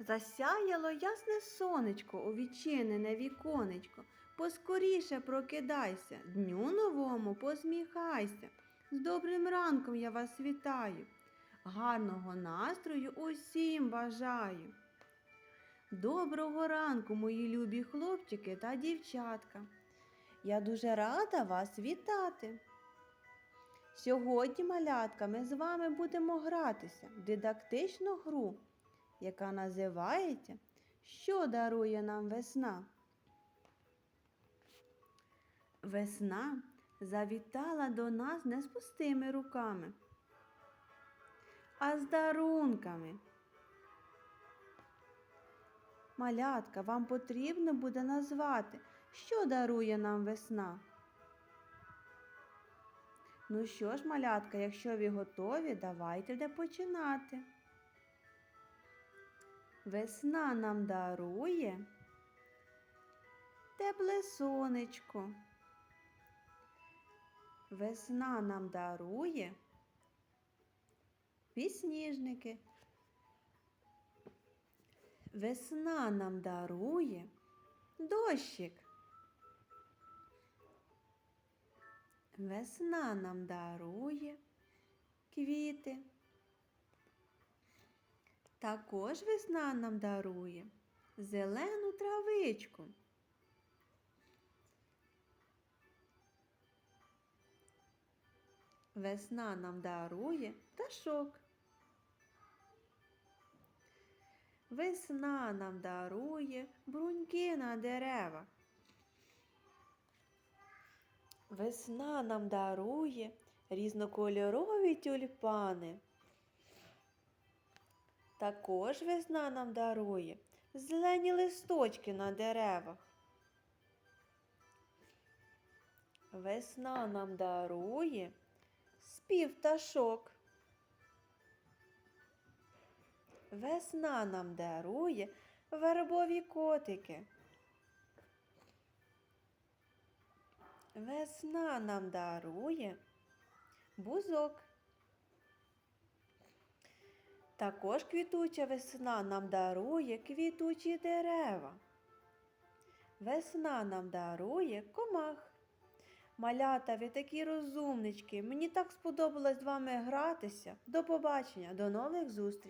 Засяяло ясне сонечко у відчинене віконечко. Поскоріше прокидайся, дню новому посміхайся. З добрим ранком я вас вітаю. Гарного настрою усім бажаю. Доброго ранку, мої любі хлопчики та дівчатка. Я дуже рада вас вітати. Сьогодні, малятка, ми з вами будемо гратися в дидактичну гру, яка називається Що дарує нам весна? Весна завітала до нас не з пустими руками, а з дарунками. Малятка, вам потрібно буде назвати, що дарує нам весна. Ну що ж, малятка, якщо ви готові, давайте де починати. Весна нам дарує тепле сонечко. Весна нам дарує пісніжники. Весна нам дарує дощик. Весна нам дарує квіти. Також весна нам дарує зелену травичку. Весна нам дарує пташок. Весна нам дарує бруньки на деревах. Весна нам дарує різнокольорові тюльпани. Також весна нам дарує зелені листочки на деревах. Весна нам дарує спів пташок. Весна нам дарує вербові котики. Весна нам дарує бузок. Також квітуча весна нам дарує квітучі дерева. Весна нам дарує комах. Малята, ви такі розумнички. Мені так сподобалось з вами гратися. До побачення, до нових зустрічей.